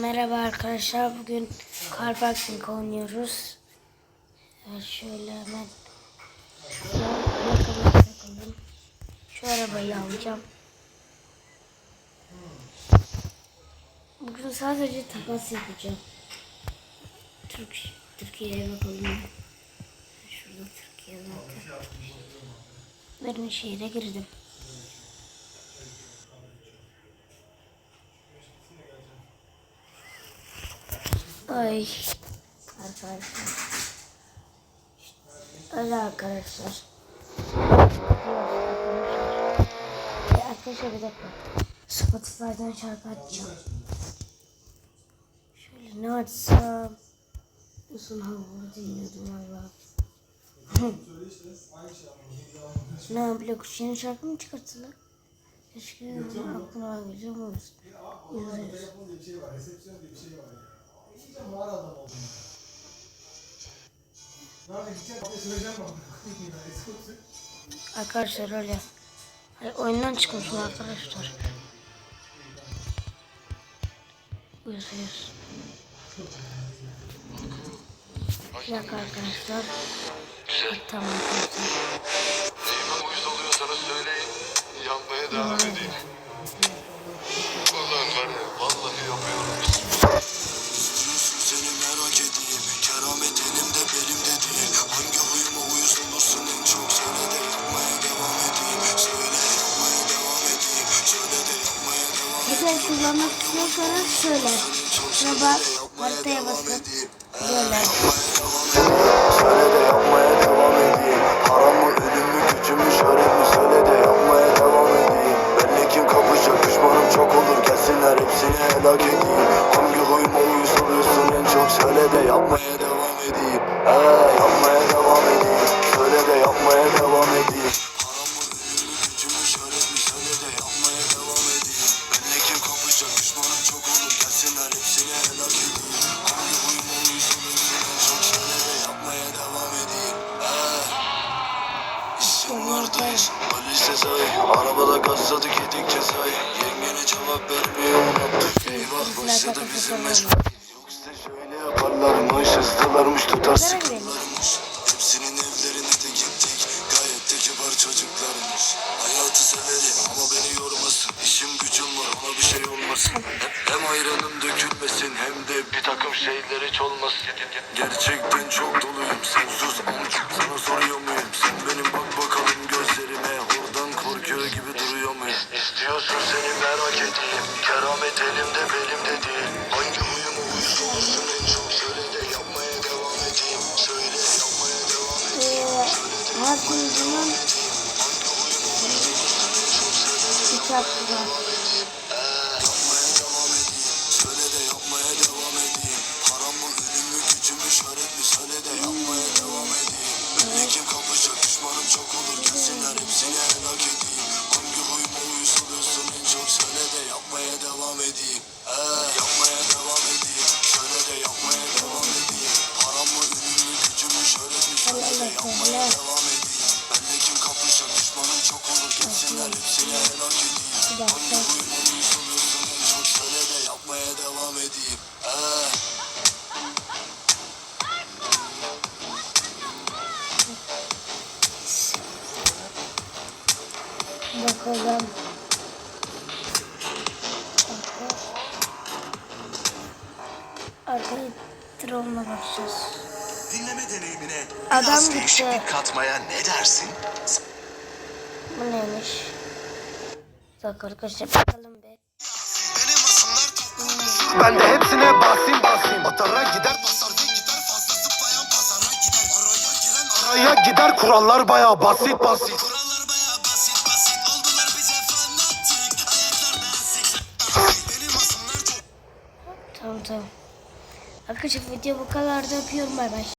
Merhaba arkadaşlar. Bugün Car Parking oynuyoruz. Evet, şöyle hemen yakalamak takalım. Şu arabayı alacağım. Bugün sadece takas yapacağım. Türk Türkiye'ye bakalım. Şurada Türkiye zaten. Benim şehre girdim. Ay. Arkadaşlar. Öyle arkadaşlar. Arkadaşlar bir dakika. Spotify'dan şarkı açacağım. Şöyle ne açsam. Uzun havalı dinliyordum valla. ne blok yeni şarkı mı çıkarttılar? Keşke aklıma geleceğim olsun. İzleriz. Telefon İyice mağara adam oldum. Nerede gideceğim? Kapıya süreceğim resepsiyon. Arkadaşlar öyle. Ay, oyundan çıkmışım arkadaşlar. Yüz yüz. Bir dakika arkadaşlar. Tamam arkadaşlar. Neyime uyuz oluyorsanız söyleyin. Yapmaya devam edeyim. Tekrar kullanmak istiyorsanız şöyle. Şuna bak. Haritaya basın. Böyle. Söyle de yapmaya devam edeyim Param mı ölüm mü gücüm mü şöhret mi Söyle de yapmaya devam edeyim Benle kim kapışacak düşmanım çok olur Gelsinler hepsini helak edeyim Hangi huyuma uyuz oluyorsun en çok Söyle de yapmaya devam edeyim Ee, yapmaya devam edeyim Söyle de yapmaya devam edeyim Sezai Arabada gazladık yedik cezayı. Yengene cevap vermiyor unuttuk. Eyvah başladı bizim mesai Yoksa şöyle yaparlarmış Hızlılarmış tutar sıkılarmış Hepsinin evlerine de gittik Gayet de kibar çocuklarmış Hayatı severim ama beni yormasın. İşim gücüm var ona bir şey olmasın. Hem ayranım dökülmesin Hem de bir takım şeyler hiç olmasın. Gerçekten çok doluyum Sen sus amca sana soruyor muyum bir şarkısı var. Yapmaya devam edeyim Bakalım. Drone'la bakacağız. Dinleme deneyimine Adam biraz değişiklik katmaya ne dersin? Bu neymiş? Dakika arkadaşlar bakalım be. Ben de hepsine basayım basayım. Motora gider ve gider. Fazla zıplayan pazara gider. Araya giren araya gider kurallar baya basit basit. Kurallar baya basit basit. Oldular bize fanatik. Ayaklarda zikzak Benim asımlar çok Tamam tamam. Arkadaşlar video bu kadar da öpüyorum bay bay.